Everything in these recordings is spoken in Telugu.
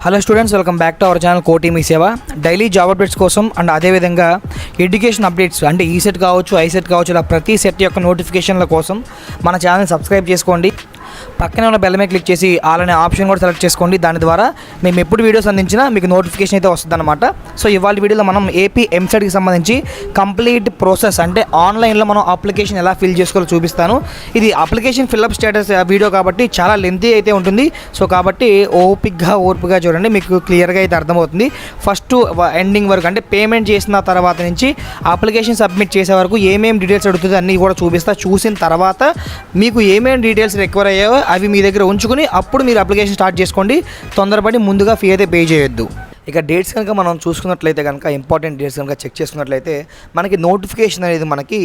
Hello students welcome back to our channel కోటి మీ సేవ డైలీ జాబ్ అప్డేట్స్ కోసం అండ్ అదేవిధంగా ఎడ్యుకేషన్ అప్డేట్స్ అంటే e ఈ సెట్ కావచ్చు ఐ సెట్ కావచ్చు ఇలా ప్రతి సెట్ యొక్క నోటిఫికేషన్ల కోసం మన ఛానల్ సబ్స్క్రైబ్ చేసుకోండి. పక్కనే ఉన్న బెల్ మీద క్లిక్ చేసి ఆల్ అనే ఆప్షన్ కూడా సెలెక్ట్ చేసుకోండి. దాని ద్వారా మేము ఎప్పుడు వీడియోస్ అందించినా మీకు నోటిఫికేషన్ అయితే వస్తుందన్నమాట. సో ఇవాళ వీడియోలో మనం ఏపీ ఎంసెట్కి సంబంధించి కంప్లీట్ ప్రాసెస్ అంటే ఆన్లైన్లో మనం అప్లికేషన్ ఎలా ఫిల్ చేసుకోవాలో చూపిస్తాను. ఇది అప్లికేషన్ ఫిల్అప్ స్టేటస్ వీడియో కాబట్టి చాలా లెంతీ అయితే ఉంటుంది. సో కాబట్టి ఓపిక్గా ఓర్పుగా చూడండి. మీకు క్లియర్గా అయితే అర్థమవుతుంది. ఫస్ట్ ఎండింగ్ వరకు అంటే పేమెంట్ చేసిన తర్వాత నుంచి అప్లికేషన్ సబ్మిట్ చేసే వరకు ఏమేమి డీటెయిల్స్ అడుగుతుంది అన్నీ కూడా చూపిస్తా. చూసిన తర్వాత మీకు ఏమేమి డీటెయిల్స్ రిక్వైర్ అయ్యాయో అవి మీ దగ్గర ఉంచుకుని అప్పుడు మీరు అప్లికేషన్ స్టార్ట్ చేసుకోండి. తొందరపడి ముందుగా ఫీ అయితే పే చేయొద్దు. ఇక డేట్స్ కనుక మనం చూసుకున్నట్లయితే కనుక ఇంపార్టెంట్ డేట్స్ కనుక చెక్ చేసుకున్నట్లయితే మనకి నోటిఫికేషన్ అనేది మనకి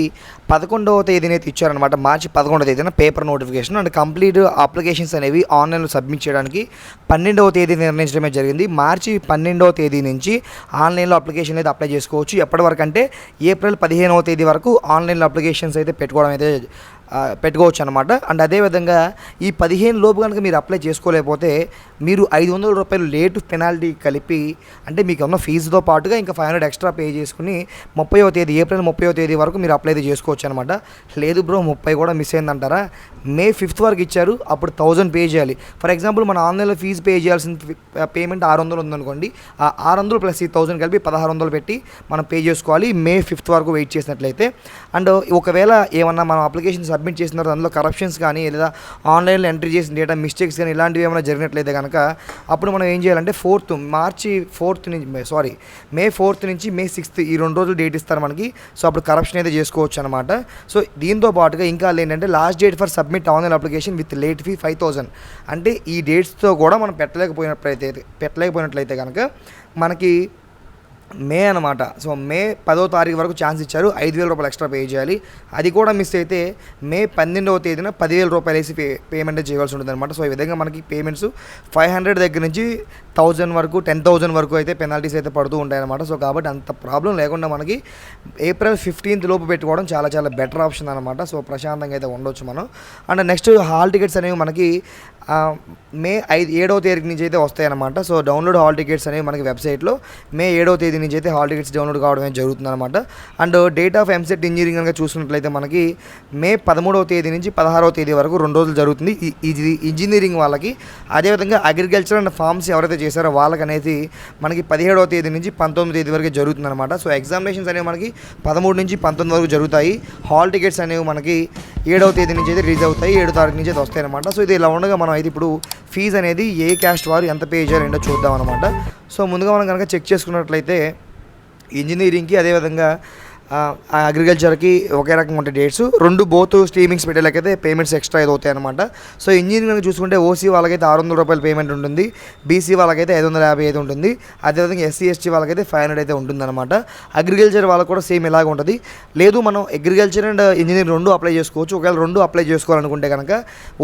పదకొండవ తేదీన అయితే ఇచ్చారనమాట మార్చి పదకొండవ తేదీన paper notification and complete applications అనేవి ఆన్లైన్లో సబ్మిట్ చేయడానికి పన్నెండవ తేదీ నిర్ణయించడమే జరిగింది. మార్చి పన్నెండవ తేదీ నుంచి ఆన్లైన్లో అప్లికేషన్ అయితే అప్లై చేసుకోవచ్చు. ఎప్పటి వరకు అంటే ఏప్రిల్ పదిహేనవ తేదీ వరకు ఆన్లైన్లో అప్లికేషన్స్ అయితే పెట్టుకోవడం అయితే పెట్టుకోవచ్చు అనమాట అండ్ అదేవిధంగా ఈ పదిహేను లోపు కనుక మీరు అప్లై చేసుకోలేకపోతే మీరు ఐదు వందల రూపాయలు లేటు పెనాల్టీ కలిపి అంటే మీకు ఉన్న ఫీజుతో పాటుగా ఇంకా ఫైవ్ హండ్రెడ్ ఎక్స్ట్రా పే చేసుకుని ముప్పైవ తేదీ ఏప్రిల్ ముప్పైవ తేదీ వరకు మీరు అప్లై అయితే చేసుకోవచ్చు అనమాట లేదు బ్రో ముప్పై కూడా మిస్ అయిందంటారా? మే ఫిఫ్త్ వరకు ఇచ్చారు అప్పుడు థౌజండ్ పే చేయాలి. ఫర్ ఎగ్జాంపుల్ మన ఆన్లైన్లో ఫీజు పే చేయాల్సిన పేమెంట్ ఆరు వందలు ఉందనుకోండి ఆ ఆరు వందలు ప్లస్ ఈ థౌజండ్ కలిపి పదహారు వందలు పెట్టి మనం పే చేసుకోవాలి మే ఫిఫ్త్ వరకు వెయిట్ చేసినట్లయితే. అండ్ ఒకవేళ ఏమన్నా మనం అప్లికేషన్ సబ్మిట్ చేసిన తర్వాత అందులో కరప్షన్స్ కానీ లేదా ఆన్లైన్లో ఎంట్రీ చేసిన డేటా మిస్టేక్స్ కానీ ఇలాంటివి ఏమైనా జరిగినట్లయితే కనుక అప్పుడు మనం ఏం చేయాలంటే ఫోర్త్ మార్చి ఫోర్త్ నుంచి సారీ మే ఫోర్త్ నుంచి మే సిక్స్త్ ఈ రెండు రోజులు డేట్ ఇస్తారు మనకి. సో అప్పుడు కరప్షన్ అయితే చేసుకోవచ్చు అనమాట సో దీంతో పాటుగా ఇంకా ఏంటంటే last date for submit online application with late fee five thousand అంటే ఈ డేట్స్తో కూడా మనం పెట్టలేకపోయినట్లయితే పెట్టలేకపోయినట్లయితే కనుక మనకి మే అనమాట సో మే పదో తారీఖు వరకు ఛాన్స్ ఇచ్చారు. ఐదు వేల రూపాయలు ఎక్స్ట్రా పే చేయాలి. అది కూడా మిస్ అయితే మే పన్నెండవ తేదీన పదివేల రూపాయలు వేసి పే పేమెంట్ చేయవలసి ఉంటుంది అనమాట సో ఈ విధంగా మనకి పేమెంట్స్ ఫైవ్ హండ్రెడ్ దగ్గర నుంచి థౌజండ్ వరకు టెన్ థౌజండ్ వరకు అయితే పెనాల్టీస్ అయితే పడుతూ ఉంటాయన్నమాట. సో కాబట్టి అంత ప్రాబ్లం లేకుండా మనకి ఏప్రిల్ ఫిఫ్టీన్త్ లోపు పెట్టుకోవడం చాలా చాలా బెటర్ ఆప్షన్ అనమాట సో ప్రశాంతంగా అయితే ఉండొచ్చు మనం. అండ్ నెక్స్ట్ హాల్ టికెట్స్ అనేవి మనకి మే ఐదు ఏడవ తేదీ నుంచి అయితే వస్తాయన్నమాట. సో డౌన్లోడ్ హాల్ టికెట్స్ అనేవి మనకి వెబ్సైట్లో మే ఏడవ తేదీ నుంచి అయితే హాల్ టికెట్స్ డౌన్లోడ్ కావడం జరుగుతుంది అనమాట and date of EAMCET engineering కనుక చూసినట్లయితే మనకి మే పదమూడవ తేదీ నుంచి పదహారవ తేదీ వరకు రెండు రోజులు జరుగుతుంది. ఈ- ఇది ఇంజనీరింగ్ వాళ్ళకి అదేవిధంగా అగ్రికల్చర్ అండ్ ఫార్మ్స్ ఎవరైతే చేశారో వాళ్ళకి అనేది మనకి పదిహేడవ తేదీ నుంచి పంతొమ్మిది తేదీ వరకు జరుగుతుంది అనమాట సో ఎగ్జామినేషన్స్ అనేవి మనకి పదమూడు నుంచి పంతొమ్మిది వరకు జరుగుతాయి. హాల్ టికెట్స్ అనేవి మనకి ఏడవ తేదీ నుంచి అయితే రిలీజ్ అవుతాయి. ఏడో తారీఖు నుంచి అయితే వస్తాయి అనమాట సో ఇది ఇలా ఉండగా మనం అయితే ఇప్పుడు ఫీజు అనేది ఏ క్యాస్ట్ వారు ఎంత పే చేయాలంటే ఏంటో చూద్దాం అనమాట సో ముందుగా మనం కనుక చెక్ చేసుకున్నట్లయితే ఇంజనీరింగ్కి అదేవిధంగా అగ్రికల్చర్కి ఒకే రకంగా ఉంటాయి డేట్స్ రెండు బోత్ స్ట్రీమింగ్స్ పెట్టేలాకైతే పేమెంట్స్ ఎక్స్ట్రా ఏదో అవుతాయి అనమాట సో ఇంజనీరింగ్ కనుక చూసుకుంటే ఓసీ వాళ్ళకైతే ఆరు వందల రూపాయల పేమెంట్ ఉంటుంది. బీసీ వాళ్ళకైతే ఐదు వందల యాభై అయితే ఉంటుంది. అదేవిధంగా ఎస్సీ ఎస్టీ వాళ్ళకైతే ఫైవ్ హండ్రెడ్ అయితే ఉంటుందన్నమాట అగ్రికల్చర్ వాళ్ళకి కూడా సేమ్ ఇలాగ ఉంటుంది. లేదు మనం అగ్రికల్చర్ అండ్ ఇంజనీరింగ్ రెండు అప్లై చేసుకోవచ్చు. ఒకవేళ రెండు అప్లై చేసుకోవాలనుకుంటే కనుక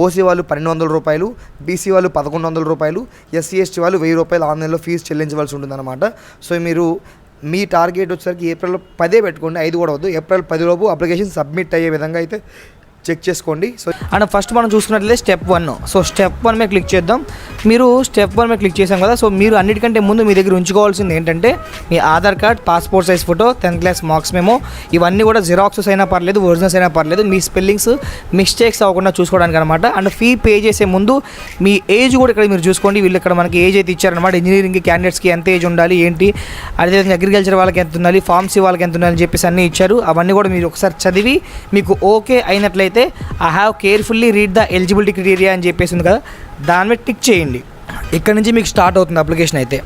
ఓసీ వాళ్ళు పన్నెండు వందల రూపాయలు బీసీ వాళ్ళు పదకొండు వందల రూపాయలు ఎస్సీ ఎస్టీ వాళ్ళు వెయ్యి రూపాయలు ఆన్లైన్లో ఫీజు చెల్లించవలసి ఉంటుందన్నమాట. సో మీరు మీ టార్గెట్ వచ్చేసరికి ఏప్రిల్ పదే పెట్టుకోండి ఐదు కూడా వద్దు. ఏప్రిల్ పదిలోపు అప్లికేషన్ సబ్మిట్ అయ్యే విధంగా అయితే చెక్ చేసుకోండి. సో అండ్ ఫస్ట్ మనం చూసుకున్నట్లయితే step one. So step one మీద క్లిక్ చేద్దాం. మీరు స్టెప్ వన్ మీద క్లిక్ చేసాం కదా సో మీరు అన్నిటికంటే ముందు మీ దగ్గర ఉంచుకోవాల్సింది ఏంటంటే మీ Aadhaar card passport size photo tenth class marks memo. ఇవన్నీ కూడా జిరాక్సెస్ అయినా పర్లేదు ఒరిజినల్స్ అయినా పర్లేదు. మీ స్పెల్లింగ్స్ మిస్టేక్స్ అవ్వకుండా చూసుకోవడానికి అనమాట అండ్ ఫీ పే చేసే ముందు మీ ఏజ్ కూడా ఇక్కడ మీరు చూసుకోండి. వీళ్ళు ఇక్కడ మనకి ఏజ్ అయితే ఇచ్చారనమాట ఇంజనీరింగ్ క్యాండిడేట్స్కి ఎంత ఏజ్ ఉండాలి ఏంటి? అదేవిధంగా అగ్రికల్చర్ వాళ్ళకి ఎంత ఉండాలి ఫార్మసీ వాళ్ళకి ఎంత ఉండాలి అని చెప్పేసి అన్నీ ఇచ్చారు. అవన్నీ కూడా మీరు ఒకసారి చదివి మీకు ఓకే అయినట్లయితే అయితే I have carefully read the eligibility criteria అని చెప్పేసి ఉంది కదా. దాని మీద టిక్ చేయండి. ఇక్కడ నుంచి మీకు స్టార్ట్ అవుతుంది అప్లికేషన్ అయితే.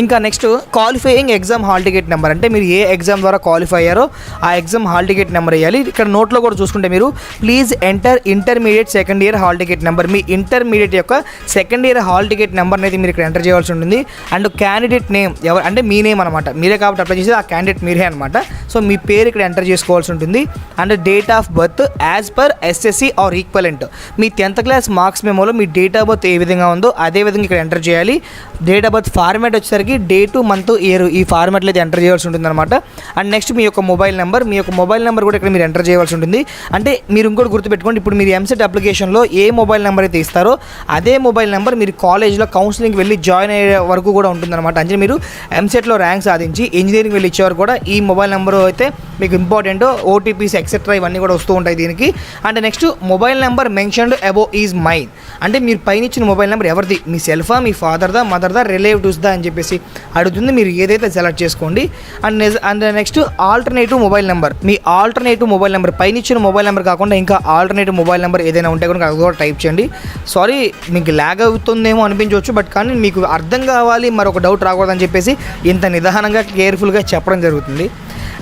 ఇంకా next qualifying exam hall ticket number అంటే మీరు ఏ ఎగ్జామ్ ద్వారా క్వాలిఫై అయ్యారో ఆ ఎగ్జామ్ హాల్ టికెట్ నెంబర్ వేయాలి. ఇక్కడ నోట్లో కూడా చూసుకుంటే మీరు please enter intermediate second year hall ticket number me intermediate యొక్క second year hall ticket number అనేది మీరు ఇక్కడ ఎంటర్ చేయాల్సి ఉంటుంది. అండ్ క్యాండిడేట్ నేమ్ ఎవరు అంటే మీ నేమ్ అనమాట మీరే కాబట్టి అప్లై చేసి ఆ క్యాండిడేట్ మీరే అనమాట సో మీ పేరు ఇక్కడ ఎంటర్ చేసుకోవాల్సి ఉంటుంది. And date of birth as per SSC or equivalent me tenth class marks మెమోలో మీ డేట్ ఆఫ్ బర్త్ ఏ విధంగా ఉందో అదే విధంగా ఇక్కడ ఎంటర్ చేయాలి. డేట్ ఆఫ్ బర్త్ ఫార్మాట్ వచ్చేసరికి మనకి డేటు మంత్ ఇయర్ ఈ ఫార్మాట్లో అయితే ఎంటర్ చేయాల్సి ఉంటుంది అనమాట అండ్ నెక్స్ట్ మీ యొక్క మొబైల్ నెంబర్ మీ యొక్క మొబైల్ నెంబర్ కూడా ఇక్కడ మీరు ఎంటర్ చేయాల్సి ఉంటుంది. అంటే మీరు ఇంకోటి గుర్తుపెట్టుకోండి ఇప్పుడు మీరు ఎంసెట్ అప్లికేషన్లో ఏ మొబైల్ నెంబర్ అయితే ఇస్తారో అదే మొబైల్ నెంబర్ మీరు కాలేజ్లో కౌన్సిలింగ్కి వెళ్ళి జాయిన్ అయ్యే వరకు కూడా ఉంటుందన్నమాట. అంటే మీరు ఎంసెట్లో ర్యాంక్ సాధించి ఇంజనీరింగ్ వెళ్ళి ఇచ్చే కూడా ఈ మొబైల్ నెంబర్ అయితే మీకు ఇంపార్టెంట్ ఓటీపీస్ ఎక్సెట్రా ఇవన్నీ కూడా వస్తూ ఉంటాయి దీనికి. And next mobile number mentioned above is mine అంటే మీరు పైన ఇచ్చిన మొబైల్ నెంబర్ ఎవరిది? మీ సెల్ఫా మీ ఫాదర్దా మదర్దా రిలేటివ్స్దా అని చెప్పేసి అడుగుతుంది. మీరు ఏదైతే సెలెక్ట్ చేసుకోండి. And and next alternative mobile number. Me alternative mobile number పైన ఇచ్చిన మొబైల్ నెంబర్ కాకుండా ఇంకా ఆల్టర్నేటివ్ మొబైల్ నెంబర్ ఏదైనా ఉంటే కనుక అది కూడా టైప్ చేయండి. సారీ మీకు ల్యాగ్ అవుతుందేమో అనిపించవచ్చు బట్ కానీ మీకు అర్థం కావాలి మరొక డౌట్ రాకూడదని చెప్పేసి ఇంత నిదానంగా కేర్ఫుల్గా చెప్పడం జరుగుతుంది.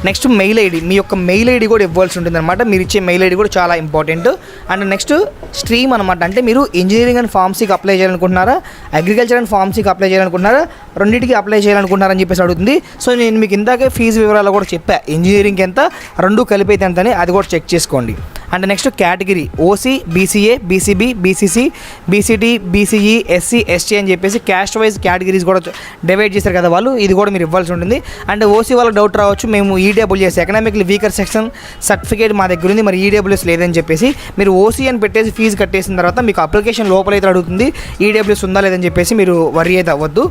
నెక్స్ట్ మెయిల్ ఐడి మీ యొక్క మెయిల్ ఐడి కూడా ఇవ్వాల్సి ఉంటుంది అనమాట మీరు ఇచ్చే మెయిల్ ఐడి కూడా చాలా ఇంపార్టెంట్ అండ్ నెక్స్ట్ స్ట్రీమ్ అనమాట అంటే మీరు ఇంజనీరింగ్ అండ్ ఫార్మసీకి అప్లై చేయాలనుకుంటున్నారా? అగ్రికల్చర్ అండ్ ఫార్మసీకి అప్లై చేయాలనుకుంటున్నారా? రెండింటికి అప్లై చేయాలనుకుంటున్నారని చెప్పేసి అడుగుతుంది. సో నేను మీకు ఇందాకే ఫీజు వివరాలు కూడా చెప్పా. ఇంజనీరింగ్ ఎంత? రెండు కలిపి అయితే ఎంతని అది కూడా చెక్ చేసుకోండి. And next category OC BCA BCB BCC BCT BCE SC ST అని చెప్పేసి క్యాస్ట్ వైజ్ కేటగిరీస్ కూడా డివైడ్ చేశారు కదా వాళ్ళు. ఇది కూడా మీరు ఇవ్వాల్సి ఉంటుంది. అండ్ ఓసీ వాళ్ళకి డౌట్ రావచ్చు. మేము E EWS economically weaker section certificate మా దగ్గర ఉంది. మరి ఈడబ్ల్యూఎస్ లేదని చెప్పేసి మీరు ఓసీ అని పెట్టేసి ఫీజు కట్టేసిన తర్వాత మీకు అప్లికేషన్ లోపలైతే అడుగుతుంది. ఈడబ్ల్యూఎస్ ఉందా లేదని చెప్పేసి మీరు వరి అయితే అవ్వద్దు.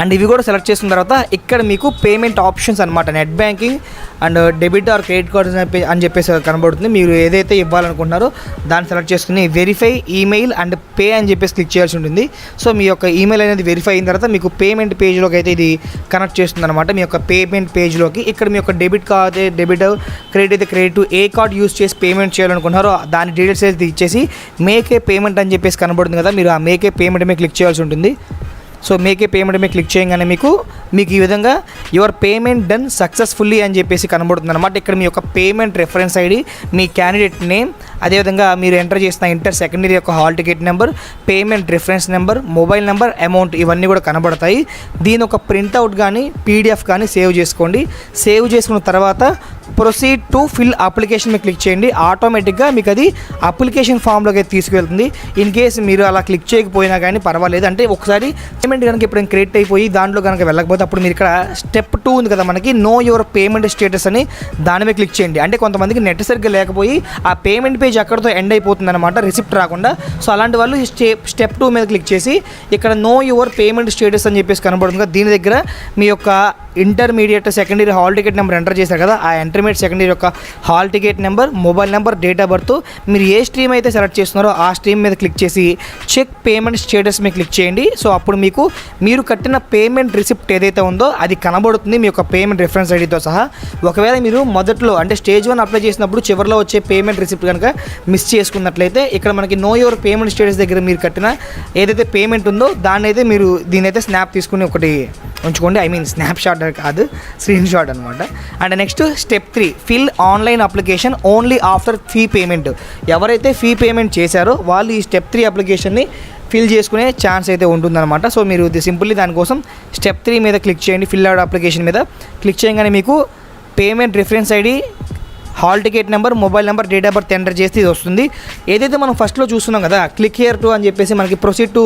అండ్ ఇవి కూడా సెలెక్ట్ చేసిన తర్వాత ఇక్కడ మీకు పేమెంట్ ఆప్షన్స్ అనమాట net banking and debit or credit card అని చెప్పేసి కనబడుతుంది. మీరు ఏదైతే ఇవ్వాలనుకుంటున్నారో దాన్ని సెలెక్ట్ చేసుకుని వెరిఫై ఈమెయిల్ అండ్ పే అని చెప్పేసి క్లిక్ చేయాల్సి ఉంటుంది. సో మీ యొక్క ఈమెయిల్ అనేది వెరిఫై అయిన తర్వాత మీకు పేమెంట్ పేజ్లోకి అయితే ఇది కనెక్ట్ చేస్తుంది అనమాట మీ యొక్క పేమెంట్ పేజ్లోకి ఇక్కడ మీ యొక్క డెబిట్ కార్డ్ డెబిట్ క్రెడిట్ అయితే క్రెడిట్ ఏ కార్డ్ యూస్ చేసి పేమెంట్ చేయాలనుకుంటున్నారో దాని డీటెయిల్స్ అయితే ఇచ్చేసి మేకే పేమెంట్ అని చెప్పేసి కనబడుతుంది కదా మీరు ఆ మేకే పేమెంట్ మీద క్లిక్ చేయాల్సి ఉంటుంది. సో మేకే పేమెంట్ మీద క్లిక్ చేయగానే మీకు మీకు ఈ విధంగా యువర్ పేమెంట్ డన్ సక్సెస్ఫుల్లీ అని చెప్పేసి కనబడుతుంది అనమాట ఇక్కడ మీ యొక్క పేమెంట్ రెఫరెన్స్ ఐడి మీ క్యాండిడేట్ నేమ్ అదేవిధంగా మీరు ఎంటర్ చేసిన ఇంటర్ సెకండరీ యొక్క hall ticket number payment reference number mobile number amount ఇవన్నీ కూడా కనబడతాయి. దీని ఒక ప్రింట్అవుట్ కానీ పీడిఎఫ్ కానీ సేవ్ చేసుకోండి. సేవ్ చేసుకున్న తర్వాత ప్రొసీడ్ టు ఫిల్ అప్లికేషన్ మీద క్లిక్ చేయండి. ఆటోమేటిక్గా మీకు అది అప్లికేషన్ ఫామ్లోకి అయితే తీసుకువెళ్తుంది. ఇన్ కేస్ మీరు అలా క్లిక్ చేయకపోయినా కానీ పర్వాలేదు. అంటే ఒకసారి పేమెంట్ కనుక ఎప్పుడైనా క్రియేట్ అయిపోయి దాంట్లో కనుక వెళ్ళకపోతే అప్పుడు మీరు ఇక్కడ స్టెప్ టూ ఉంది కదా మనకి నో యువర్ పేమెంట్ స్టేటస్ అని దాని మీద క్లిక్ చేయండి. అంటే కొంతమందికి నెట్ సరిగ్గా లేకపోయి ఆ పేమెంట్ పేజ్ అక్కడితో ఎండ్ అయిపోతుంది అనమాట రిసిప్ట్ రాకుండా. సో అలాంటి వాళ్ళు స్టెప్ స్టెప్ టూ మీద క్లిక్ చేసి ఇక్కడ నో యువర్ పేమెంట్ స్టేటస్ అని చెప్పేసి కనబడుతుంది దీని దగ్గర మీ యొక్క intermediate second year hall ticket number enter చేశారు కదా ఆ ఇంటర్మీడియట్ సెకండరీ యొక్క hall ticket number mobile number date of birth మీరు ఏ స్ట్రీమ్ అయితే సెలెక్ట్ చేస్తున్నారో ఆ స్ట్రీమ్ మీద క్లిక్ చేసి చెక్ పేమెంట్ స్టేటస్ మీద క్లిక్ చేయండి. సో అప్పుడు మీకు మీరు కట్టిన పేమెంట్ రిసిప్ట్ ఏదైతే ఉందో అది కనబడుతుంది మీ యొక్క పేమెంట్ రిఫరెన్స్ ఐడితో సహా. ఒకవేళ మీరు మొదట్లో అంటే స్టేజ్ వన్ అప్లై చేసినప్పుడు చివరిలో వచ్చే పేమెంట్ రిసిప్ట్ కనుక మిస్ చేసుకున్నట్లయితే ఇక్కడ మనకి నో యువర్ పేమెంట్ స్టేటస్ దగ్గర మీరు కట్టిన ఏదైతే పేమెంట్ ఉందో దాన్ని అయితే మీరు దీని అయితే స్నాప్ తీసుకుని ఒకటి ఉంచుకోండి. ఐ మీన్ స్నాప్ షాట్ కాదు. స్క్రీన్ షాట్ అనమాట and next step three fill online application only after fee payment ఎవరైతే ఫీ పేమెంట్ చేశారో వాళ్ళు ఈ స్టెప్ త్రీ అప్లికేషన్ని ఫిల్ చేసుకునే ఛాన్స్ అయితే ఉంటుందన్నమాట. సో మీరు సింపుల్లీ దానికోసం స్టెప్ త్రీ మీద క్లిక్ చేయండి. ఫిల్ అవుట్ అప్లికేషన్ మీద క్లిక్ చేయగానే మీకు payment reference ID hall ticket number mobile number date of birth enter చేస్తే ఇది వస్తుంది. ఏదైతే మనం ఫస్ట్లో చూస్తున్నాం కదా క్లిక్ హియర్ టు అని చెప్పేసి మనకి ప్రొసీడ్ టు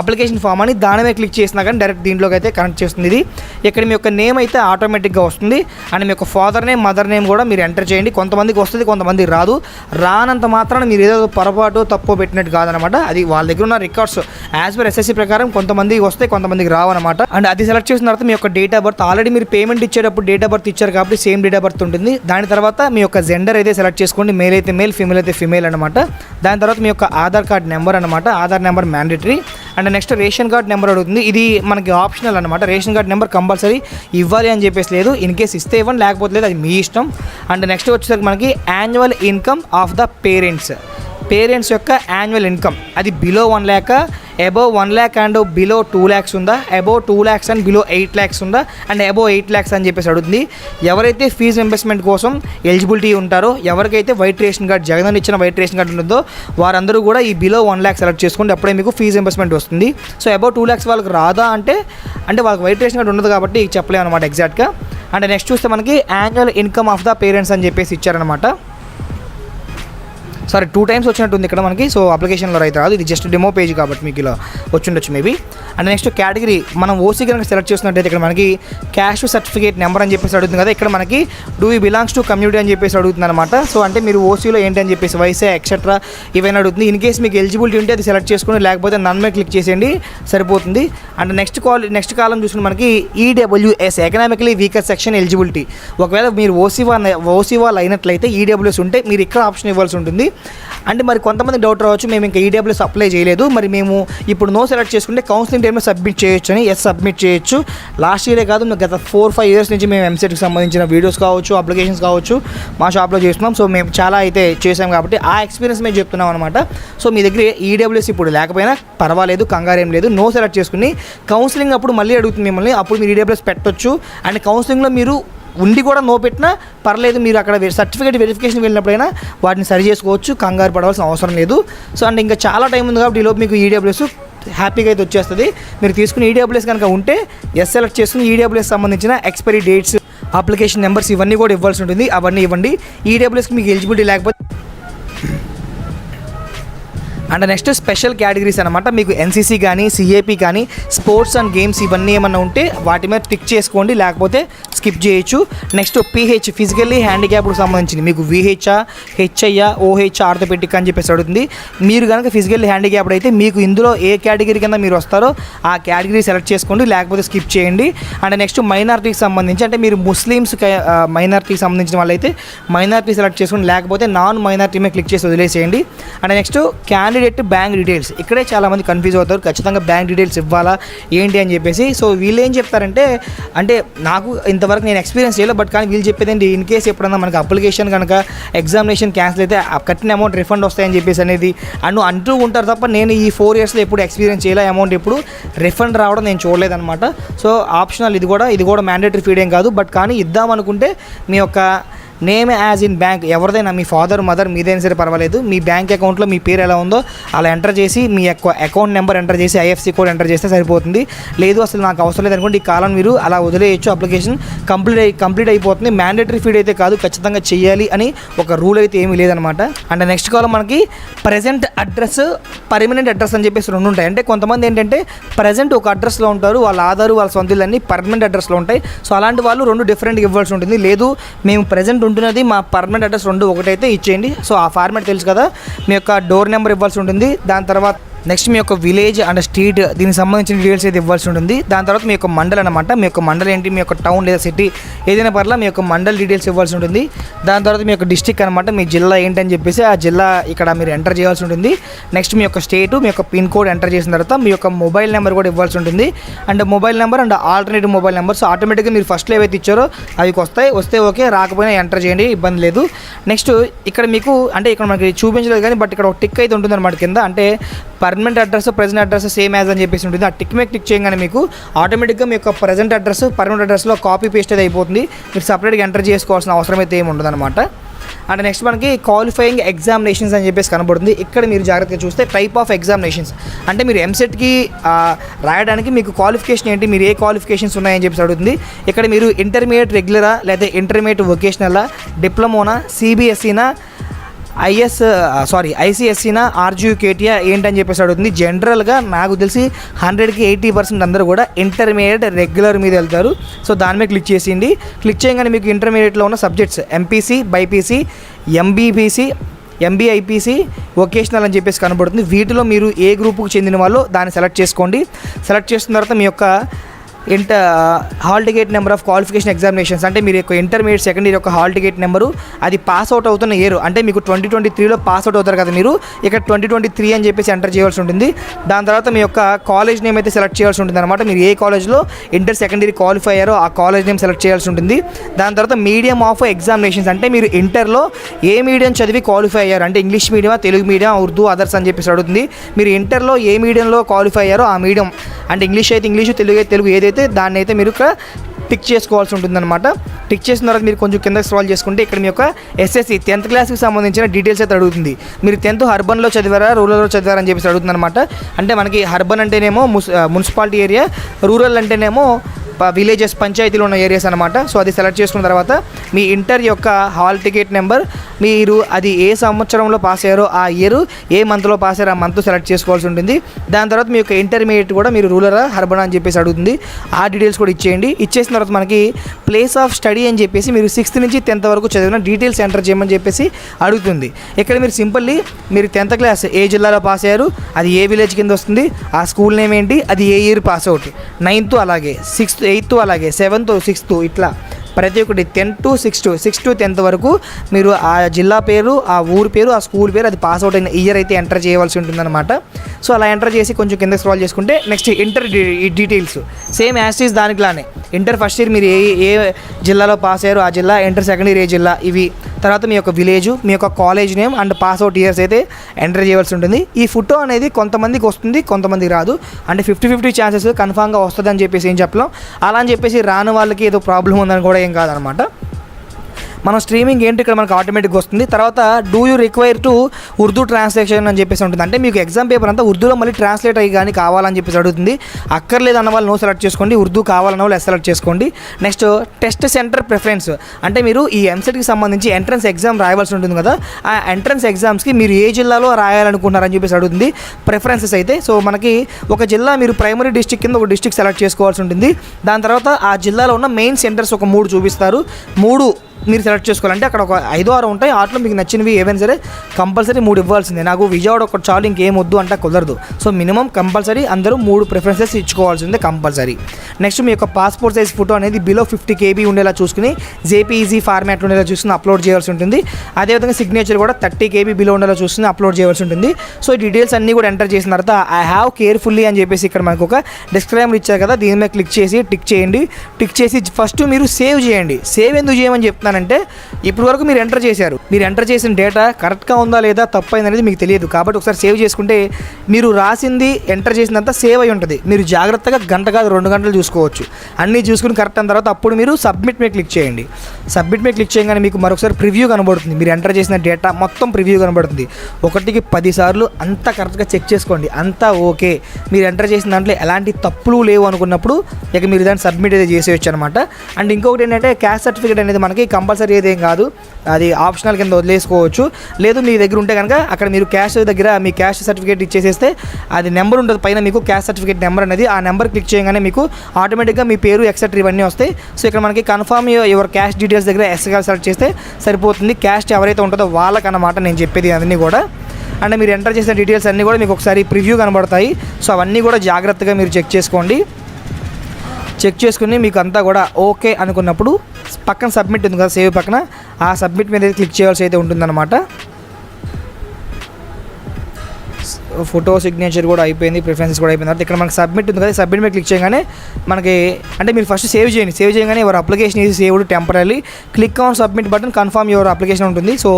అప్లికేషన్ ఫామ్ అని దాని మీద క్లిక్ చేసినా కానీ డైరెక్ట్ దీంట్లోకి అయితే కనెక్ట్ చేస్తుంది ఇది. ఇక్కడ మీ యొక్క నేమ్ అయితే ఆటోమేటిక్గా వస్తుంది. అండ్ మీ యొక్క ఫాదర్ నేమ్ మదర్ నేమ్ కూడా మీరు ఎంటర్ చేయండి. కొంతమందికి వస్తుంది కొంతమందికి రాదు. రానంత మాత్రాన మీరు ఏదో పొరపాటు తప్పు పెట్టినట్టు కాదనమాట. అది వాళ్ళ దగ్గర ఉన్న రికార్డ్స్ యాజ్ పర్ ఎస్ఎస్సీ ప్రకారం కొంతమందికి వస్తే కొంతమందికి రావు అనమాట అండ్ అది సెలెక్ట్ చేసిన తర్వాత మీ యొక్క డేట్ ఆఫ్ బర్త్ ఆల్రెడీ మీరు పేమెంట్ ఇచ్చేటప్పుడు డేట్ ఆఫ్ బర్త్ ఇచ్చారు కాబట్టి సేమ్ డేట్ ఆఫ్ బర్త్ ఉంటుంది. దాని తర్వాత మీ యొక్క జెండర్ అయితే సెలెక్ట్ చేసుకోండి. మేల్ అయితే మేల్ ఫీమేల్ అయితే ఫీమేల్ అనమాట దాని తర్వాత మీ యొక్క ఆధార్ కార్డ్ నెంబర్ అనమాట Aadhaar number mandatory and next ration card number అడుగుతుంది. ఇది మనకి ఆప్షనల్ అనమాట రేషన్ కార్డ్ నెంబర్ కంపల్సరీ ఇవ్వాలి అని చెప్పేసి లేదు. ఇన్ కేస్ ఇస్తే ఇవ్వండి లేకపోతే లేదు అది మీ ఇష్టం. అండ్ నెక్స్ట్ వచ్చేసరికి మనకి annual income of the parents parents యొక్క యాన్యువల్ ఇన్కమ్ అది below one lakh above one lakh and below two lakhs ఉందా? Above two lakhs and below eight lakhs ఉందా? అండ్ అబోవ్ ఎయిట్ ల్యాక్స్ అని చెప్పేసి అడుగుతుంది. ఎవరైతే ఫీజు ఇన్వెస్ట్మెంట్ కోసం ఎలిజిబిలిటీ ఉంటారో ఎవరికైతే వైట్ రేషన్ కార్డ్ జగన్ ఇచ్చిన వైట్ రేషన్ కార్డు ఉంటుందో వారందరూ కూడా ఈ బిలో వన్ ల్యాక్ సెలెక్ట్ చేసుకోండి అప్పుడే మీకు ఫీజు ఇన్వెస్ట్మెంట్ వస్తుంది. సో అబోవ్ టూ ల్యాక్స్ వాళ్ళకి రాదా అంటే అంటే వాళ్ళకి వైట్ రేషన్ కార్డు ఉండదు కాబట్టి చెప్పలేము అనమాట ఎగ్జాక్ట్గా అండ్ నెక్స్ట్ చూస్తే మనకి annual income of the parents అని చెప్పేసి ఇచ్చారనమాట సారీ టూ టైమ్స్ వచ్చినట్టుంది ఇక్కడ మనకి. సో అప్లికేషన్లో అయితే రాదు. ఇది జస్ట్ డెమో పేజ్ కాబట్టి మీకు ఇలా వచ్చిండొచ్చు మేబీ అండ్ నెక్స్ట్ కేటగిరీ మనం ఓసీ కనుక సెలెక్ట్ చేసినట్టయితే ఇక్కడ మనకి క్యాష్ సర్టిఫికేట్ నెంబర్ అని చెప్పేసి అడుగుతుంది కదా. ఇక్కడ మనకి do you belongs to community అని చెప్పేసి అడుగుతుంది అనమాట సో అంటే మీరు ఓసీలో ఏంటి అని చెప్పేసి వయసే ఎక్సెట్రా ఇవన్నీ అడుగుతుంది. ఇన్ కేస్ మీకు ఎలిజిబిలిటీ ఉంటే అది సెలెక్ట్ చేసుకుని లేకపోతే నన్ మీద క్లిక్ చేసేయండి సరిపోతుంది. అండ్ నెక్స్ట్ కాల్ నెక్స్ట్ కాలం చూసుకుని మనకి EWS economically weaker section eligibility ఒకవేళ మీరు ఓసీ వాళ్ళ ఓసీ వాళ్ళు అయినట్లయితే ఈడబ్ల్యూఎస్ ఉంటే మీరు ఇక్కడ ఆప్షన్ ఇవ్వాల్సి ఉంటుంది. అంటే మరి కొంతమంది డౌట్ రావచ్చు మేము ఇంకా ఈడబ్ల్యూఎస్ అప్లై చేయలేదు. మరి మేము ఇప్పుడు నో సెలెక్ట్ చేసుకుంటే కౌన్సిలింగ్ టైంలో సబ్మిట్ చేయొచ్చు అని ఎస్ సబ్మిట్ చేయొచ్చు. లాస్ట్ ఇయరే కాదు గత ఫోర్ ఫైవ్ ఇయర్స్ నుంచి మేము ఎంసెట్కి సంబంధించిన వీడియోస్ కావచ్చు అప్లికేషన్స్ కావచ్చు మా షాప్లో చేస్తున్నాం. సో మేము చాలా అయితే చేసాం కాబట్టి ఆ ఎక్స్పీరియన్స్ మేము చెప్తున్నాం అనమాట సో మీ దగ్గర ఈడబ్ల్యూఎస్ ఇప్పుడు లేకపోయినా పర్వాలేదు కంగారు ఏం లేదు. నో సెలెక్ట్ చేసుకుని కౌన్సిలింగ్ అప్పుడు మళ్ళీ అడుగుతుంది మిమ్మల్ని. అప్పుడు మీరు ఈడబ్ల్యూఎస్ పెట్టొచ్చు. అండ్ కౌన్సిలింగ్లో మీరు ఉండి కూడా నో పెట్టినా పర్లేదు మీరు అక్కడ సర్టిఫికేట్ వెరిఫికేషన్ వెళ్ళినప్పుడైనా వాటిని సరి చేసుకోవచ్చు. కంగారు పడవలసిన అవసరం లేదు. సో అండ్ ఇంకా చాలా టైం ఉంది కాబట్టి ఈలోపు మీకు ఈడబ్ల్యూఎస్ హ్యాపీగా అయితే వచ్చేస్తుంది. మీరు తీసుకుని ఈడబ్ల్యూఎస్ కనుక ఉంటే ఎస్ సెలెక్ట్ చేసుకుని ఈడబ్ల్యూఎస్ సంబంధించిన ఎక్స్పైరీ డేట్స్ అప్లికేషన్ నెంబర్స్ ఇవన్నీ కూడా ఇవ్వాల్సి ఉంటుంది. అవన్నీ ఇవ్వండి. ఈడబ్ల్యూఎస్కి మీకు ఎలిజిబిలిటీ లేకపోతే అండ్ నెక్స్ట్ స్పెషల్ కేటగిరీస్ అనమాట మీకు ఎన్సీసీ కానీ సిఏపి కానీ స్పోర్ట్స్ అండ్ గేమ్స్ ఇవన్నీ ఏమన్నా ఉంటే వాటి మీద టిక్ చేసుకోండి. లేకపోతే స్కిప్ చేయొచ్చు. నెక్స్ట్ పిహెచ్ ఫిజికల్లీ హ్యాండిక్యాప్కి సంబంధించింది. మీకు విహెచ్ఆ హెచ్ఐఆ ఓహెచ్ ఆర్థోపెటిక్ అని చెప్పేసి అడుగుతుంది. మీరు కనుక ఫిజికల్లీ హ్యాండిక్యాప్డ్ అయితే మీకు ఇందులో ఏ కేటగిరీ కింద మీరు వస్తారో ఆ కేటగిరీ సెలెక్ట్ చేసుకోండి. లేకపోతే స్కిప్ చేయండి. అండ్ నెక్స్ట్ మైనారిటీకి సంబంధించి అంటే మీరు ముస్లిమ్స్ మైనారిటీకి సంబంధించిన వాళ్ళైతే మైనారిటీ సెలెక్ట్ చేసుకోండి. లేకపోతే నాన్ మైనారిటీ మీద క్లిక్ చేసి వదిలేసేయండి. And next candidate bank details ఇక్కడే చాలామంది కన్ఫ్యూజ్ అవుతారు. ఖచ్చితంగా బ్యాంక్ డీటెయిల్స్ ఇవ్వాలా ఏంటి అని చెప్పేసి. సో వీళ్ళు ఏం చెప్తారంటే అంటే నాకు ఇంత ఇంతవరకు నేను ఎక్స్పీరియన్స్ చేయలేదు బట్ కానీ వీళ్ళు చెప్పేది ఏంటి ఇన్ కేస్ ఎప్పుడన్నా మనకి అప్లికేషన్ కనుక ఎగ్జామినేషన్ క్యాన్సిల్ అయితే ఆ కట్టిన అమౌంట్ రిఫండ్ వస్తాయని చెప్పేసి అనేది అండ్ అంటూ ఉంటారు తప్ప నేను ఈ ఫోర్ ఇయర్స్లో ఎప్పుడు ఎక్స్పీరియన్స్ చేయలే అమౌంట్ ఎప్పుడు రిఫండ్ రావడం నేను చూడలేదన్నమాట. సో ఆప్షనల్ ఇది కూడా ఇది కూడా మ్యాండేటరీ ఫీడ్ ఏం కాదు బట్ కానీ ఇద్దాం అనుకుంటే మీ యొక్క నేమ్ యాజ్ ఇన్ బ్యాంక్. ఎవరిదైనా మీ ఫాదర్ మదర్ మీదైనా సరే పర్వాలేదు. మీ బ్యాంక్ అకౌంట్లో మీ పేరు ఎలా ఉందో అలా ఎంటర్ చేసి మీ యొక్క అకౌంట్ నెంబర్ ఎంటర్ చేసి ఐఎఫ్సి కోడ్ ఎంటర్ చేస్తే సరిపోతుంది. లేదు అసలు నాకు అవసరం లేదు అనుకోండి ఈ కాలం మీరు అలా వదిలేయచ్చు. అప్లికేషన్ కంప్లీట్ అయి కంప్లీట్ అయిపోతుంది. మ్యాండేటరీ ఫీడ్ అయితే కాదు ఖచ్చితంగా చేయాలి అని ఒక రూల్ అయితే ఏమీ లేదనమాట. అండ్ నెక్స్ట్ కాలం మనకి ప్రజెంట్ అడ్రస్ పర్మనెంట్ అడ్రస్ అని చెప్పేసి రెండు ఉంటాయి. అంటే కొంతమంది ఏంటంటే ప్రజెంట్ ఒక అడ్రస్లో ఉంటారు వాళ్ళ ఆధారు వాళ్ళ సొంతలన్నీ పర్మనెంట్ అడ్రస్లో ఉంటాయి. సో అలాంటి వాళ్ళు రెండు డిఫరెంట్గా ఇవ్వాల్సి ఉంటుంది. లేదు మేము ప్రజెంట్ ఉంటున్నది. మా పర్మనెంట్ అడ్రస్ రెండు ఒకటైతే ఇచ్చేయండి. సో ఆ ఫార్మాట్ తెలుసు కదా. మీ యొక్క డోర్ నెంబర్ ఇవ్వాల్సి ఉంటుంది. దాని తర్వాత నెక్స్ట్ మీ యొక్క విలేజ్ అండ్ స్ట్రీట్ దీనికి సంబంధించిన డీటెయిల్స్ అయితే ఇవ్వాల్సి ఉంటుంది. దాని తర్వాత మీ యొక్క మండల్ అనమాట మీ యొక్క మండల్ ఏంటి? మీ యొక్క టౌన్ లేదా సిటీ ఏదైనా పర్లా మీ యొక్క మండల్ డీటెయిల్స్ ఇవ్వాల్సి ఉంటుంది. దాని తర్వాత మీ యొక్క డిస్టిక్ అనమాట మీ జిల్లా ఏంటని చెప్పేసి ఆ జిల్లా ఇక్కడ మీరు ఎంటర్ చేయాల్సి ఉంటుంది. నెక్స్ట్ మీ యొక్క స్టేట్ మీ యొక్క పిన్ కోడ్ ఎంటర్ చేసిన తర్వాత మీ యొక్క మొబైల్ నెంబర్ కూడా ఇవ్వాల్సి ఉంటుంది. And mobile number and alternative mobile number. So ఆటోమేటిక్గా మీరు ఫస్ట్లో ఏవైతే ఇచ్చారో అవి వస్తాయి వస్తే ఓకే రాకపోయినా ఎంటర్ చేయండి ఇబ్బంది లేదు. నెక్స్ట్ ఇక్కడ మీకు అంటే ఇక్కడ మనకి చూపించలేదు కానీ బట్ ఇక్కడ ఒక టిక్ అయితే ఉంటుంది అనమాట కింద. అంటే permanent address present address same as అని చెప్పేసి ఉంటుంది. ఆ టిక్ మీద క్లిక్ చేయగానే మీకు ఆటోమేటిక్గా మీ యొక్క ప్రజెంట్ అడ్రస్ పర్మనెంట్ అడ్రస్లో కాపీ పేస్ట్ అయితే అయిపోతుంది. మీరు సపరేట్గా ఎంటర్ చేసుకోవాల్సిన అవసరం అయితే ఏమి ఉండదు అనమాట అండ్ నెక్స్ట్ మనకి క్వాలిఫైయింగ్ ఎగ్జామినేషన్స్ అని చెప్పేసి కనబడుతుంది. ఇక్కడ మీరు జాగ్రత్తగా చూస్తే టైప్ ఆఫ్ ఎగ్జామినేషన్స్ అంటే మీరు ఎంసెట్కి రాయడానికి మీకు క్వాలిఫికేషన్ ఏంటి మీరు ఏ క్వాలిఫికేషన్స్ ఉన్నాయని చెప్పేసి అడుగుతుంది. ఇక్కడ మీరు ఇంటర్మీడియట్ రెగ్యులరా లేదా ఇంటర్మీడియట్ వొకేషనలా డిప్లొమోనా సిబిఎస్ఈనా ఐఎస్ సారీ ఐసిఎస్సినా ఆర్జీయూకేటియా ఏంటని చెప్పేసి అడుగుతుంది. జనరల్గా నాకు తెలిసి హండ్రెడ్కి ఎయిటీ పర్సెంట్ అందరూ కూడా ఇంటర్మీడియట్ రెగ్యులర్ మీద వెళ్తారు. సో దాని మీద క్లిక్ చేసింది. క్లిక్ చేయగానే మీకు ఇంటర్మీడియట్లో ఉన్న subjects MPC BiPC MBBC MBIPC vocational అని చెప్పేసి కనబడుతుంది. వీటిలో మీరు ఏ గ్రూపుకు చెందిన వాళ్ళు దాన్ని సెలెక్ట్ చేసుకోండి. సెలెక్ట్ చేసిన తర్వాత మీ యొక్క inter hall ticket number of qualification examinations అంటే మీరు యొక్క ఇంటర్మీడియట్ సెకండ్ ఇయర్ యొక్క హాల్ టికెట్ నెంబరు అది పాస్ అవుట్ అవుతున్న ఇయర్ అంటే మీకు ట్వంటీ ట్వంటీ త్రీలో పాస్ అవుట్ అవుతారు కదా మీరు ఇక్కడ ట్వంటీ ట్వంటీ త్రీ అని చెప్పేసి ఎంటర్ చేయాల్సి ఉంటుంది. దాని తర్వాత మీ యొక్క కాలేజ్ నేమ్ అయితే సెలెక్ట్ చేయాల్సి ఉంటుంది అనమాట మీరు ఏ కాలేజ్లో ఇంటర్ సెకండ్ ఇయర్ క్వాలిఫై అయ్యారో ఆ కాలేజ్ నేమ్ సెలెక్ట్ చేయాల్సి ఉంటుంది. దాని తర్వాత మీడియం ఆఫ్ ఎగ్జామినేషన్స్ అంటే మీరు ఇంటర్లో ఏ మీడియం చదివి క్వాలిఫై అయ్యారు? అంటే ఇంగ్లీష్ మీడియమా తెలుగు మీడియం ఉర్దూ అదర్స్ అని చెప్పేసి అడుగుతుంది. మీరు ఇంటర్లో ఏ మీడియంలో క్వాలిఫై అయ్యారో ఆ మీడియం అంటే ఇంగ్లీష్ అయితే ఇంగ్లీషు తెలుగు అయితే తెలుగు ఏదైతే దాన్ని అయితే మీరు ఇక్కడ టిక్ చేసుకోవాల్సి ఉంటుందన్నమాట. టిక్ చేసిన తర్వాత మీరు కొంచెం కింద స్క్రాల్ చేసుకుంటే ఇక్కడ మీ యొక్క ఎస్ఎస్సి టెన్త్ క్లాస్కి సంబంధించిన డీటెయిల్స్ అయితే అడుగుతుంది. మీరు టెన్త్ హర్బన్లో చదివారా రూరల్లో చదివారా అని చెప్పేసి అడుగుతుంది అనమాట అంటే మనకి హర్బన్ అంటేనేమో మున్సిపాలిటీ ఏరియా రూరల్ అంటేనేమో విలేజెస్ పంచాయతీలో ఉన్న ఏరియాస్ అనమాట సో అది సెలెక్ట్ చేసుకున్న తర్వాత మీ ఇంటర్ యొక్క హాల్ టికెట్ నెంబర్ మీరు అది ఏ సంవత్సరంలో పాస్ అయ్యారో ఆ ఇయర్ ఏ మంత్లో పాస్ అయ్యారో ఆ మంత్ సెలెక్ట్ చేసుకోవాల్సి ఉంటుంది. దాని తర్వాత మీ యొక్క ఇంటర్మీడియట్ కూడా మీరు రూరల్ హర్బన్ అని చెప్పేసి అడుగుతుంది. ఆ డీటెయిల్స్ కూడా ఇచ్చేయండి. ఇచ్చేసిన తర్వాత మనకి ప్లేస్ ఆఫ్ స్టడీ అని చెప్పేసి మీరు సిక్స్త్ నుంచి టెన్త్ వరకు చదివిన డీటెయిల్స్ ఎంటర్ చేయమని చెప్పేసి అడుగుతుంది. ఇక్కడ మీరు సింపుల్లీ మీరు టెన్త్ క్లాస్ ఏ జిల్లాలో పాస్ అయ్యారు అది ఏ విలేజ్ కింద వస్తుంది ఆ స్కూల్ నేమ్ ఏంటి అది ఏ ఇయర్ పాస్ అవుట్. నైన్త్ అలాగే సిక్స్త్ ఎయిత్ అలాగే సెవెంత్ సిక్స్త్ ఇట్లా. ప్రతి ఒక్కటి tenth to sixth sixth to tenth వరకు మీరు ఆ జిల్లా పేరు ఆ ఊరు పేరు ఆ స్కూల్ పేరు అది పాస్ అవుట్ అయిన ఇయర్ అయితే ఎంటర్ చేయవలసి ఉంటుందన్నమాట. సో అలా ఎంటర్ చేసి కొంచెం కింద స్క్రాల్ చేసుకుంటే నెక్స్ట్ ఇంటర్ డీటెయిల్స్ సేమ్ యాస్టీస్ దానికిలానే ఇంటర్ ఫస్ట్ ఇయర్ మీరు ఏ ఏ జిల్లాలో పాస్ అయ్యారో ఆ జిల్లా ఇంటర్ సెకండ్ ఇయర్ ఏ జిల్లా ఇవి. తర్వాత మీ యొక్క విలేజ్ మీ యొక్క college name and pass out years అయితే ఎంటర్ చేయవలసి ఉంటుంది. ఈ ఫోటో అనేది కొంతమందికి వస్తుంది కొంతమందికి రాదు. అంటే ఫిఫ్టీ ఫిఫ్టీ ఛాన్సెస్ కన్ఫామ్గా వస్తుంది అని చెప్పేసి ఏం చెప్పలేం. అలా అని చెప్పేసి రాని వాళ్ళకి ఏదో ప్రాబ్లం ఉందని కూడా ఏం కాదనమాట. మన స్ట్రీమింగ్ ఏంటి ఇక్కడ మనకు ఆటోమేటిక్గా వస్తుంది. తర్వాత do you require to Urdu translation అని చెప్పేసి ఉంటుంది. అంటే మీకు ఎగ్జామ్ పేపర్ అంతా ఉర్దూలో మళ్ళీ ట్రాన్స్లేట్ అయ్యి కానీ కావాలని చెప్పేసి అడుగుతుంది. అక్కర్లేదు అన్న వాళ్ళు నో సెలెక్ట్ చేసుకోండి. ఉర్దూ కావాలన్న వాళ్ళు ఎస్ సెలెక్ట్ చేసుకోండి. నెక్స్ట్ టెస్ట్ సెంటర్ ప్రిఫరెన్స్ అంటే మీరు ఈ ఎంసెట్కి సంబంధించి ఎంట్రన్స్ ఎగ్జామ్ రాయవలసి ఉంటుంది కదా. ఆ ఎంట్రన్స్ ఎగ్జామ్స్కి మీరు ఏ జిల్లాలో రాయాలనుకుంటున్నారని చెప్పేసి అడుగుతుంది. ప్రిఫరెన్సెస్ అయితే సో మనకి ఒక జిల్లా మీరు ప్రైమరీ డిస్టిక్ కింద ఒక డిస్టిక్ సెలెక్ట్ చేసుకోవాల్సి ఉంటుంది. దాని తర్వాత ఆ జిల్లాలో ఉన్న మెయిన్ సెంటర్స్ ఒక మూడు చూపిస్తారు. మూడు మీరు సెలెక్ట్ చేసుకోవాలంటే అక్కడ ఒక ఐదు ఆరు ఉంటాయి. ఆటలో మీకు నచ్చినవి ఏవైనా సరే కంపల్సరీ మూడు ఇవ్వాల్సిందే. నాకు విజయవాడ ఒకటి చాలు ఇంకేం వద్దు అంటే కుదరదు. సో మినిమం కంపల్సరీ అందరూ మూడు ప్రిఫరెన్సెస్ ఇచ్చుకోవాల్సిందే కంపల్సరీ నెక్స్ట్ మీ యొక్క పాస్పోర్ట్ సైజ్ ఫోటో అనేది బిలో ఫిఫ్టీ కేబీ ఉండేలా చూసుకుని జేపీఈజీ ఫార్మాట్ ఉండేలా చూసుకుని అప్లోడ్ చేయాల్సి ఉంటుంది. అదేవిధంగా సిగ్నేచర్ కూడా థర్టీ కేబీ బిలో ఉండేలా చూసుకుని అప్లోడ్ చేయాల్సి ఉంటుంది. సో ఈ డీటెయిల్స్ అన్నీ కూడా ఎంటర్ చేసిన తర్వాత ఐ హ్యావ్ కేర్ఫుల్లీ అని చెప్పేసి ఇక్కడ మనకు ఒక డిస్క్రైబర్ ఇచ్చారు కదా దీని మీద క్లిక్ చేసి టిక్ చేయండి. టిక్ చేసి ఫస్ట్ మీరు సేవ్ చేయండి. సేవ్ ఎందుకు చేయమని చెప్తున్నానంటే ఇప్పటి వరకు మీరు ఎంటర్ చేశారు. మీరు ఎంటర్ చేసిన డేటా కరెక్ట్గా ఉందా లేదా తప్పైంది అనేది మీకు తెలియదు. కాబట్టి ఒకసారి సేవ్ చేసుకుంటే మీరు రాసింది ఎంటర్ చేసినంత సేవ్ అయి ఉంటుంది. మీరు జాగ్రత్తగా గంట కాదు రెండు గంటలు చూసుకోవచ్చు. అన్నీ చూసుకుని కరెక్ట్ అయిన తర్వాత అప్పుడు మీరు సబ్మిట్ మీద క్లిక్ చేయండి. సబ్మిట్ మీద క్లిక్ చేయగానే మీకు మరొకసారి ప్రివ్యూ కనబడుతుంది. మీరు ఎంటర్ చేసిన డేటా మొత్తం ప్రివ్యూ కనబడుతుంది. ఒకటికి పదిసార్లు అంతా కరెక్ట్గా చెక్ చేసుకోండి. అంతా ఓకే మీరు ఎంటర్ చేసిన దాంట్లో ఎలాంటి తప్పులు లేవు అనుకున్నప్పుడు ఇక మీరు దాన్ని సబ్మిట్ అయితే చేసేయచ్చు అనమాట అండ్ ఇంకొకటి ఏంటంటే క్యాస్ట్ సర్టిఫికేట్ అనేది మనకి కంపల్సరీ ఏదేం కాదు. అది ఆప్షనల్ కింద వదిలేసుకోవచ్చు. లేదు మీ దగ్గర ఉంటే కనుక అక్కడ మీరు క్యాష్ దగ్గర మీ క్యాష్ సర్టిఫికేట్ ఇచ్చేసేస్తే అది నెంబర్ ఉంటుంది. పైన మీకు క్యాష్ సర్టిఫికేట్ నెంబర్ అనేది ఆ నెంబర్ క్లిక్ చేయగానే మీకు ఆటోమేటిక్గా మీ పేరు ఎక్సెట్రా ఇవన్నీ వస్తాయి. సో ఇక్కడ మనకి కన్ఫర్మ్ యువర్ క్యాష్ డీటెయిల్స్ దగ్గర ఎస్గా సెలెక్ట్ చేస్తే సరిపోతుంది. క్యాష్ ఎవరైతే ఉంటుందో వాళ్ళకన్నమాట నేను చెప్పేది అన్నీ కూడా. అండ్ మీరు ఎంటర్ చేసిన డీటెయిల్స్ అన్నీ కూడా మీకు ఒకసారి ప్రివ్యూ కనబడతాయి. సో అవన్నీ కూడా జాగ్రత్తగా మీరు చెక్ చేసుకోండి. చెక్ చేసుకుని మీకు అంతా కూడా ఓకే అనుకున్నప్పుడు పక్కన సబ్మిట్ ఉంది కదా సేవ్ పక్కన. ఆ సబ్మిట్ మీద క్లిక్ చేయాల్సి అయితే ఉంటుందన్నమాట. ఫోటో సిగ్నేచర్ కూడా అయిపోయింది ప్రిఫరెన్సెస్ కూడా అయిపోయింది. ఇక్కడ మనకి సబ్మిట్ ఉంది కదా సబ్మిట్ మీద క్లిక్ చేయగానే మనకి అంటే మీరు ఫస్ట్ సేవ్ చేయండి. సేవ్ చేయగానే your application is saved temporary click on submit button confirm your application ఉంటుంది. సో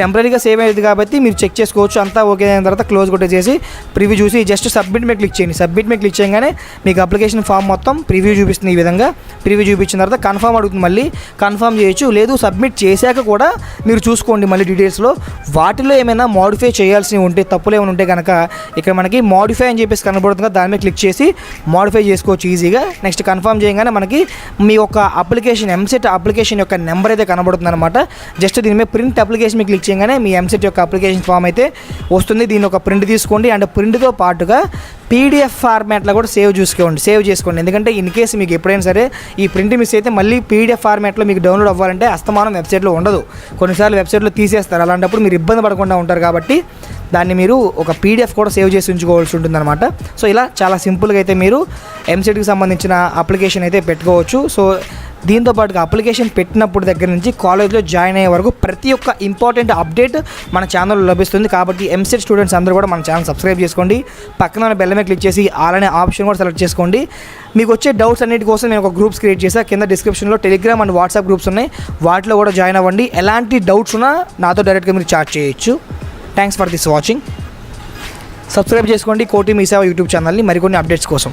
టెంపరీగా సేవ్ అయ్యేది కాబట్టి మీరు చెక్ చేసుకోవచ్చు. అంతా ఓకే అయిన తర్వాత క్లోజ్ కొట్టేసేసి ప్రివ్యూ చూసి జస్ట్ సబ్మిట్ మీద క్లిక్ చేయండి. సబ్మిట్ మీద క్లిక్ చేయగానే మీకు అప్లికేషన్ ఫామ్ మొత్తం ప్రివ్యూ చూపిస్తుంది ఈ విధంగా. ప్రివ్యూ చూపించిన తర్వాత కన్ఫర్మ్ అడుగుతుంది మళ్ళీ. కన్ఫర్మ్ చేయొచ్చు. లేదు సబ్మిట్ చేశాక కూడా మీరు చూసుకోండి మళ్ళీ డీటెయిల్స్లో వాటిలో ఏమైనా మోడిఫై చేయాల్సి ఉంటే తప్పులు ఏమైనా ఉంటే కనుక ఇక్కడ మనకి మోడిఫై అని చెప్పేసి కనబడుతుంది దాని మీద క్లిక్ చేసి మోడిఫై చేసుకోవచ్చు ఈజీగా నెక్స్ట్ కన్ఫర్మ్ చేయగానే మనకి మీ యొక్క అప్లికేషన్ ఎంసెట్ అప్లికేషన్ యొక్క నెంబర్ అయితే కనబడుతుంది అనమాట జస్ట్ దీని మీద ప్రింట్ అప్లికేషన్ మీద క్లిక్ చేయగానే మీ ఎంసెట్ యొక్క అప్లికేషన్ ఫామ్ అయితే వస్తుంది. దీని ఒక ప్రింట్ తీసుకోండి. అండ్ ప్రింట్తో పాటుగా పీడిఎఫ్ ఫార్మాట్లో కూడా సేవ్ చూసుకోండి. సేవ్ చేసుకోండి. ఎందుకంటే ఇన్ కేసు మీకు ఎప్పుడైనా సరే ఈ ప్రింట్ మిస్ అయితే మళ్ళీ పీడిఎఫ్ ఫార్మాట్లో మీకు డౌన్లోడ్ అవ్వాలంటే అస్తమానం వెబ్సైట్లో ఉండదు. కొన్నిసార్లు వెబ్సైట్లో తీసేస్తారు. అలాంటప్పుడు మీరు ఇబ్బంది పడకుండా ఉంటారు కాబట్టి దాన్ని మీరు ఒక పీడిఎఫ్ కూడా సేవ్ చేసి ఉంచుకోవాల్సి ఉంటుందన్నమాట. సో ఇలా చాలా సింపుల్గా అయితే మీరు ఎంసెట్కి సంబంధించిన అప్లికేషన్ అయితే పెట్టుకోవచ్చు. సో దీంతో పాటుగా అప్లికేషన్ పెట్టినప్పుడు దగ్గర నుంచి కాలేజ్లో జాయిన్ అయ్యే వరకు ప్రతి ఒక్క ఇంపార్టెంట్ అప్డేట్ మన ఛానల్లో లభిస్తుంది. కాబట్టి ఎంసెట్ స్టూడెంట్స్ అందరూ కూడా మన ఛానల్ సబ్స్క్రైబ్ చేసుకోండి. పక్కన ఉన్న బెల్ మీద క్లిక్ చేసి అలానే ఆప్షన్ కూడా సెలెక్ట్ చేసుకోండి. మీకు వచ్చే డౌట్స్ అన్నిటి కోసం నేను ఒక గ్రూప్స్ క్రియేట్ చేశాను కింద డిస్క్రిప్షన్లో టెలిగ్రామ్ అండ్ వాట్సాప్ గ్రూప్స్ ఉన్నాయి. వాటిలో కూడా జాయిన్ అవ్వండి. ఎలాంటి డౌట్స్ ఉన్నా నాతో డైరెక్ట్గా మీరు చాట్ చేయొచ్చు. Thanks for this watching subscribe చేసుకోండి. కోటి మీసేవ యూట్యూబ్ ఛానల్ని మరికొన్ని అప్డేట్స్ కోసం.